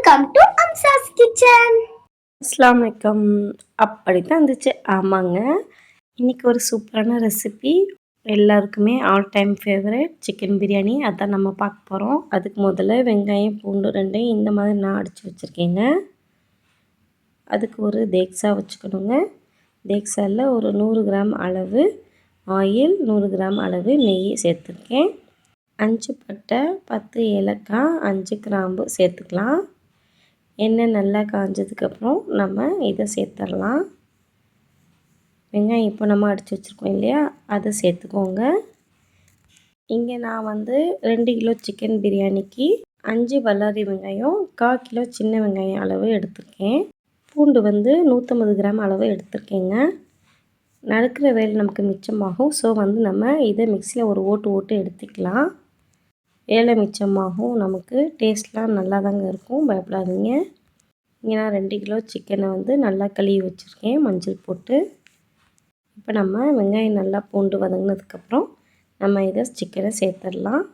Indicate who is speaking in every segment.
Speaker 1: Welcome to அம்சாஸ் kitchen
Speaker 2: அஸ்லாம் வலைக்கம் அப்படி தான் இருந்துச்சு. ஆமாங்க. இன்றைக்கி ஒரு சூப்பரான ரெசிபி எல்லாருக்குமே all time favourite chicken biryani அதான் நம்ம பார்க்க போகிறோம் அதுக்கு முதல்ல வெங்காயம் பூண்டு ரெண்டையும் இந்த மாதிரி நான் அடித்து வச்சுருக்கேங்க. அதுக்கு ஒரு தேக்ஸா வச்சுக்கணுங்க. தேக்ஸாவில் ஒரு நூறு கிராம் அளவு ஆயில் நூறு கிராம் அளவு நெய் சேர்த்துருக்கேன். அஞ்சு பட்டை பத்து ஏலக்காய் அஞ்சு கிராம்பு சேர்த்துக்கலாம். எண்ணெய் நல்லா காஞ்சதுக்கப்புறம் நம்ம இதை சேர்த்துடலாம். வெங்காயம் இப்போ நம்ம அடித்து வச்சுருக்கோம் இல்லையா? அதை சேர்த்துக்கோங்க. இங்கே நான் வந்து ரெண்டு கிலோ சிக்கன் பிரியாணிக்கு அஞ்சு வல்லாரி வெங்காயம் கால் கிலோ சின்ன வெங்காயம் அளவு எடுத்திருக்கேன். பூண்டு வந்து நூற்றம்பது கிராம் அளவு எடுத்திருக்கேங்க. நடக்கிற வேலை நமக்கு மிச்சமாகும். ஸோ வந்து நம்ம இதை மிக்சியில் ஒரு ஓட்டு ஓட்டு எடுத்துக்கலாம். வேலை மிச்சமாகும் நமக்கு டேஸ்ட்லாம் நல்லா தாங்க இருக்கும். பயப்படாதீங்க. இங்கே நான் ரெண்டு கிலோ சிக்கனை வந்து நல்லா கழுவி வச்சுருக்கேன். மஞ்சள் போட்டு. இப்போ நம்ம வெங்காயம் நல்லா பூண்டு வதங்கினதுக்கப்புறம் நம்ம இதை சிக்கனை சேர்த்துடலாம்.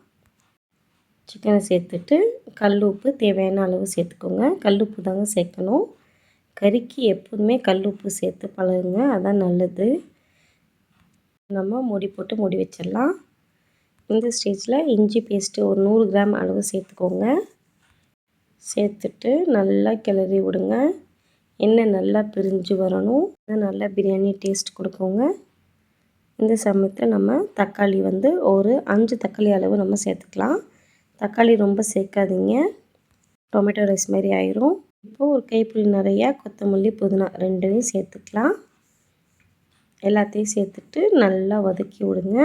Speaker 2: சிக்கனை சேர்த்துட்டு கல் உப்பு தேவையான அளவு சேர்த்துக்கோங்க. கல் உப்பு தாங்க சேர்க்கணும். கறிக்கு எப்போதுமே கல் உப்பு சேர்த்து பழகுங்க. அதான் நல்லது. நம்ம மூடி போட்டு மூடி வச்சிடலாம். இந்த ஸ்டேஜில் இஞ்சி பேஸ்ட்டு ஒரு நூறு கிராம் அளவு சேர்த்துக்கோங்க. சேர்த்துட்டு நல்லா கிளறி விடுங்க. எண்ணெய் நல்லா பிரிஞ்சு வரணும். நல்லா பிரியாணி டேஸ்ட் கொடுக்குங்க. இந்த சமயத்தில் நம்ம தக்காளி வந்து ஒரு அஞ்சு தக்காளி அளவு நம்ம சேர்த்துக்கலாம். தக்காளி ரொம்ப சேர்க்காதீங்க. டொமேட்டோ ரைஸ் மாதிரி ஆயிரும். இப்போது ஒரு கைப்பிடி நிறையா கொத்தமல்லி புதினா ரெண்டையும் சேர்த்துக்கலாம். எல்லாத்தையும் சேர்த்துட்டு நல்லா வதக்கி விடுங்க.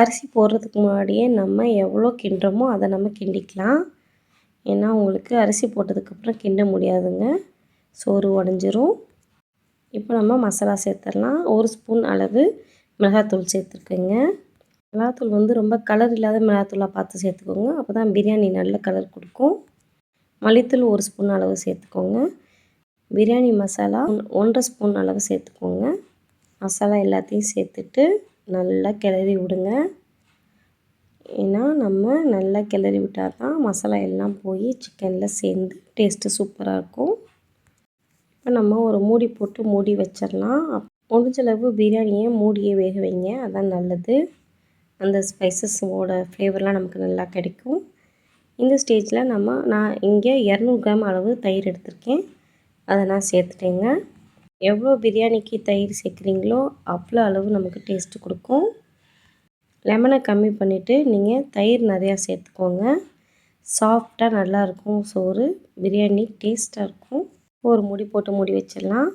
Speaker 2: அரிசி போடுறதுக்கு முன்னாடியே நம்ம எவ்வளோ கிண்டுறோமோ அதை நம்ம கிண்டிக்கலாம். ஏன்னா உங்களுக்கு அரிசி போட்டதுக்கப்புறம் கிண்ட முடியாதுங்க. சோறு உடஞ்சிரும். இப்போ நம்ம மசாலா சேர்த்துடலாம். ஒரு ஸ்பூன் அளவு மிளகாத்தூள் சேர்த்துருக்கேங்க. மிளகாத்தூள் வந்து ரொம்ப கலர் இல்லாத மிளகாத்தூளாக பார்த்து சேர்த்துக்கோங்க. அப்போ தான் பிரியாணி நல்ல கலர் கொடுக்கும். மல்லித்தூள் ஒரு ஸ்பூன் அளவு சேர்த்துக்கோங்க. பிரியாணி மசாலா ஒன்றரை ஸ்பூன் அளவு சேர்த்துக்கோங்க. மசாலா எல்லாத்தையும் சேர்த்துட்டு நல்லா கிளறி விடுங்க. ஏன்னா நம்ம நல்லா கிளறி விட்டால் தான் மசாலா எல்லாம் போய் சிக்கனில் சேர்ந்து டேஸ்ட்டு சூப்பராக இருக்கும். இப்போ நம்ம ஒரு மூடி போட்டு மூடி வச்சிடலாம். முடிஞ்சளவு பிரியாணியை மூடியே வேக வைங்க. அதான் நல்லது. அந்த ஸ்பைசஸோட ஃப்ளேவர்லாம் நமக்கு நல்லா கிடைக்கும். இந்த ஸ்டேஜில் நம்ம நான் இங்கே இரநூறு கிராம் அளவு தயிர் எடுத்திருக்கேன். அதை நான் சேர்த்துட்டேங்க. எவ்வளோ பிரியாணிக்கு தயிர் சேர்க்குறீங்களோ அவ்வளோ அளவு நமக்கு டேஸ்ட்டு கொடுக்கும். லெமனை கம்மி பண்ணிவிட்டு நீங்கள் தயிர் நிறையா சேர்த்துக்கோங்க. சாஃப்டாக நல்லாயிருக்கும் சோறு. பிரியாணி டேஸ்ட்டாக இருக்கும். ஒரு முடி போட்டு மூடி வச்சிடலாம்.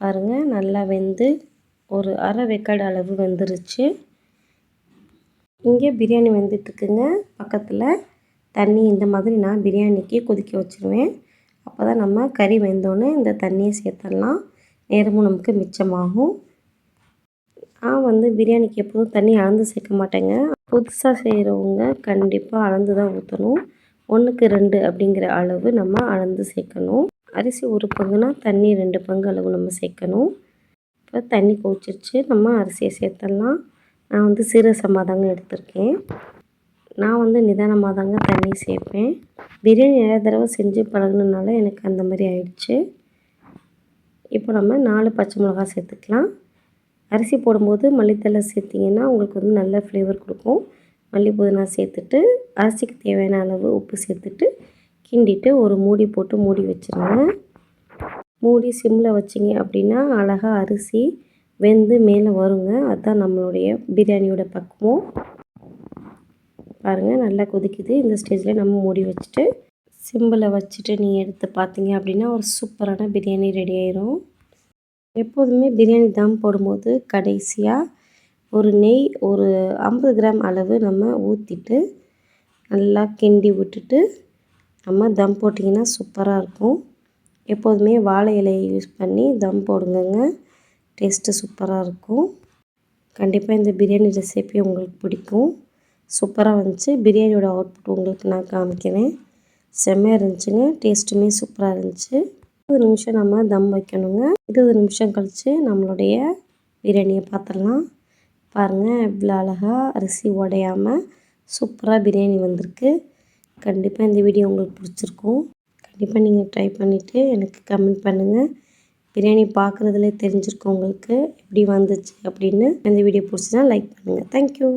Speaker 2: பாருங்கள் நல்லா வெந்து ஒரு அரை வெக்காடு அளவு வெந்துருச்சு. இங்கே பிரியாணி வெந்துட்டுருக்குங்க. பக்கத்தில் தண்ணி இந்த மாதிரி நான் பிரியாணிக்கு கொதிக்க வச்சுருவேன். அப்போ தான் நம்ம கறி வெந்தோடனே இந்த தண்ணியை சேர்த்துடலாம். நேரமும் நமக்கு மிச்சமாகும். நான் வந்து பிரியாணிக்கு எப்போதும் தண்ணி அளந்து சேர்க்க மாட்டேங்க. புதுசாக செய்கிறவங்க கண்டிப்பாக அளந்து தான் ஊற்றணும் ஒன்றுக்கு ரெண்டு அப்படிங்கிற அளவு நம்ம அளந்து சேர்க்கணும். அரிசி ஒரு பங்குனா தண்ணி ரெண்டு பங்கு அளவு நம்ம சேர்க்கணும். இப்போ தண்ணி கொதிச்சிருச்சு நம்ம அரிசியை சேர்த்துடலாம். நான் வந்து சீரக சமாதாங்க எடுத்திருக்கேன். நான் வந்து நிதானமாக தாங்க தண்ணி சேர்ப்பேன். பிரியாணி நிறைய தடவை செஞ்சு பழகினால எனக்கு அந்த மாதிரி ஆயிடுச்சு. இப்போ நம்ம நாலு பச்சை மிளகா சேர்த்துக்கலாம். அரிசி போடும்போது மல்லித்தலை சேர்த்திங்கன்னா உங்களுக்கு வந்து நல்ல ஃப்ளேவர் கொடுக்கும். மல்லி புதினா சேர்த்துட்டு அரிசிக்கு தேவையான அளவு உப்பு சேர்த்துட்டு கிண்டிட்டு ஒரு மூடி போட்டு மூடி வச்சுருங்க. மூடி சிம்மில் வச்சிங்க அப்படின்னா அழகாக அரிசி வெந்து மேலே வருங்க. அதுதான் நம்மளுடைய பிரியாணியோட பக்குவம். பாருங்கள் நல்லா கொதிக்குது. இந்த ஸ்டேஜில் நம்ம மூடி வச்சுட்டு சிம்பிளை வச்சுட்டு நீங்கள் எடுத்து பார்த்தீங்க அப்படின்னா ஒரு சூப்பரான பிரியாணி ரெடி ஆயிரும். எப்போதுமே பிரியாணி தம் போடும்போது கடைசியாக ஒரு நெய் ஒரு ஐம்பது கிராம் அளவு நம்ம ஊற்றிட்டு நல்லா கிண்டி விட்டுட்டு நம்ம தம் போட்டிங்கன்னா சூப்பராக இருக்கும். எப்போதுமே வாழை இலையை யூஸ் பண்ணி தம் போடுங்கங்க. டேஸ்ட்டு சூப்பராக இருக்கும். கண்டிப்பாக இந்த பிரியாணி ரெசிபி உங்களுக்கு பிடிக்கும். சூப்பராக வந்துச்சு. பிரியாணியோட அவுட்புட் உங்களுக்கு நான் காமிக்கிறேன். செம்மையாக இருந்துச்சுங்க. டேஸ்ட்டுமே சூப்பராக இருந்துச்சு. இருபது நிமிஷம் நம்ம தம் வைக்கணுங்க. இருபது நிமிஷம் கழித்து நம்மளுடைய பிரியாணியை பார்த்துடலாம் பாருங்கள் இவ்வளோ அழகாக அரிசி உடையாமல் சூப்பராக பிரியாணி வந்திருக்கு. கண்டிப்பாக இந்த வீடியோ உங்களுக்கு பிடிச்சிருக்கும். கண்டிப்பாக நீங்கள் ட்ரை பண்ணிவிட்டு எனக்கு கமெண்ட் பண்ணுங்கள் பிரியாணி பார்க்குறதுலே தெரிஞ்சிருக்கும் உங்களுக்கு எப்படி வந்துச்சு அப்படின்னு. இந்த வீடியோ பிடிச்சினா லைக் பண்ணுங்கள் தேங்க்யூ